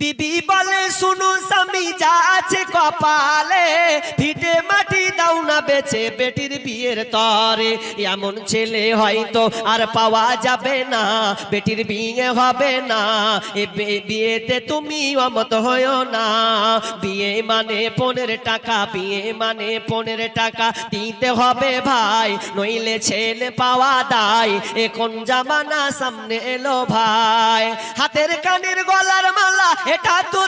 বিবি বলে, শুনু স্বামী যা আছে কপালে, ভিটে মাটি দাও না বেছে বেটির বিয়ের তরে। এমন ছেলে হয়তো আর পাওয়া যাবে না, বেটির বিয়ে হবে না। এ বিয়েতে তুমি অমত হয়েও না। বিয়ে মানে পনেরো টাকা, বিয়ে মানে পনেরো টাকা দিতে হবে ভাই, নইলে ছেলে পাওয়া দায়। এখন জামানা সামনে এলো ভাই, হাতের কানের গলার এটা তো